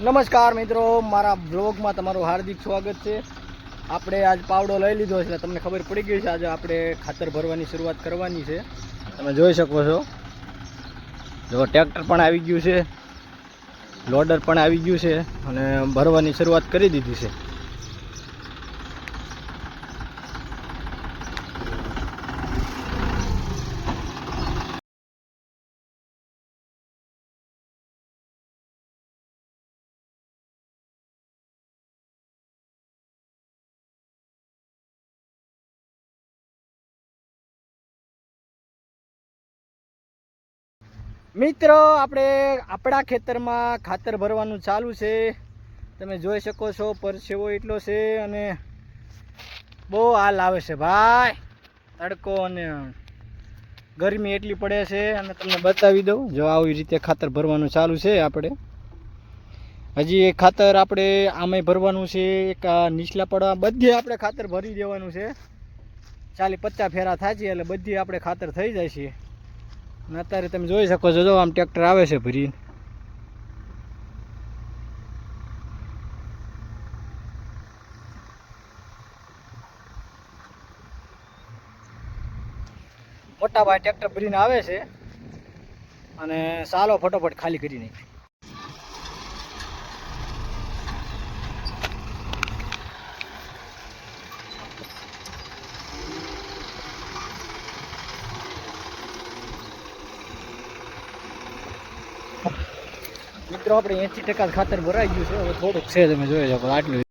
નમસ્કાર મિત્રો, મારા બ્લોગમાં તમારું હાર્દિક સ્વાગત છે. આપણે આજ પાવડો લઈ લીધો છે તમને ખબર પડી ગઈ છે, આજે આપણે ખાતર ભરવાની શરૂઆત કરવાની છે. તમે જોઈ શકો છો. જો ટ્રેક્ટર પણ આવી ગયું છે, લોડર પણ આવી ગયું છે, અને ભરવાની શરૂઆત કરી દીધી છે. મિત્રો, આપણે આપણા ખેતરમાં ખાતર ભરવાનું ચાલુ છે. તમે જોઈ શકો છો, પરસેવો એટલો છે અને બહુ હાલ આવે છે ભાઈ. તડકો અને ગરમી એટલી પડે છે અને તમને બતાવી દઉં, જો આવી રીતે ખાતર ભરવાનું ચાલુ છે આપણે. હજી એ ખાતર આપણે આમાંય ભરવાનું છે, એક નીચલા પડવા બધે આપણે ખાતર ભરી દેવાનું છે. ચાલી પચાસ ફેરા થાય છે એટલે બધી આપણે ખાતર થઈ જાય છે. અત્યારે તમે જોઈ શકો છો, જો આમ ટ્રેક્ટર આવે છે ભરીને. મોટા ભાઈ ટ્રેક્ટર ભરીને આવે છે. અને સાલો ફટોફટ ખાલી કરી નાખી. મિત્રો, આપણે એંસી ટકા ખાતર ભરાઈ ગયું છે. હવે થોડુંક છે, તમે જોઈ શકો, આટલું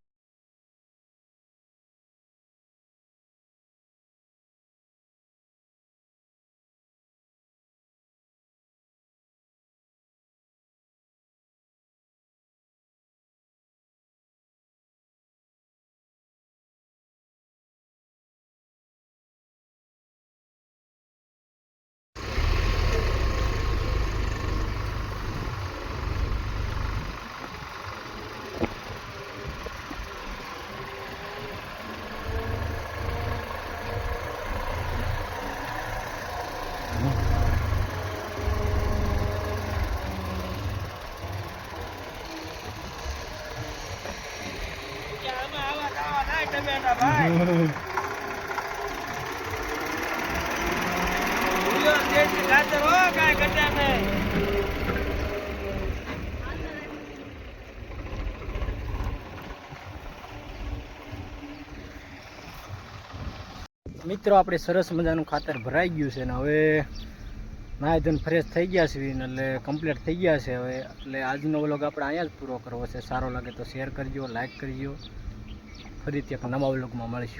મિત્રો, આપણે સરસ મજાનું ખાતર ભરાઈ ગયું છે ને હવે નાય ધન ફ્રેશ થઈ ગયા છે એટલે કમ્પ્લીટ થઈ ગયા છે હવે. એટલે આજનો વ્લોગ આપણે અહીંયા જ પૂરો કરવો છે. સારો લાગે તો શેર કરજો લાઈક કરજો. ફરીથી એક નવા વ્લોગમાં મળીશું.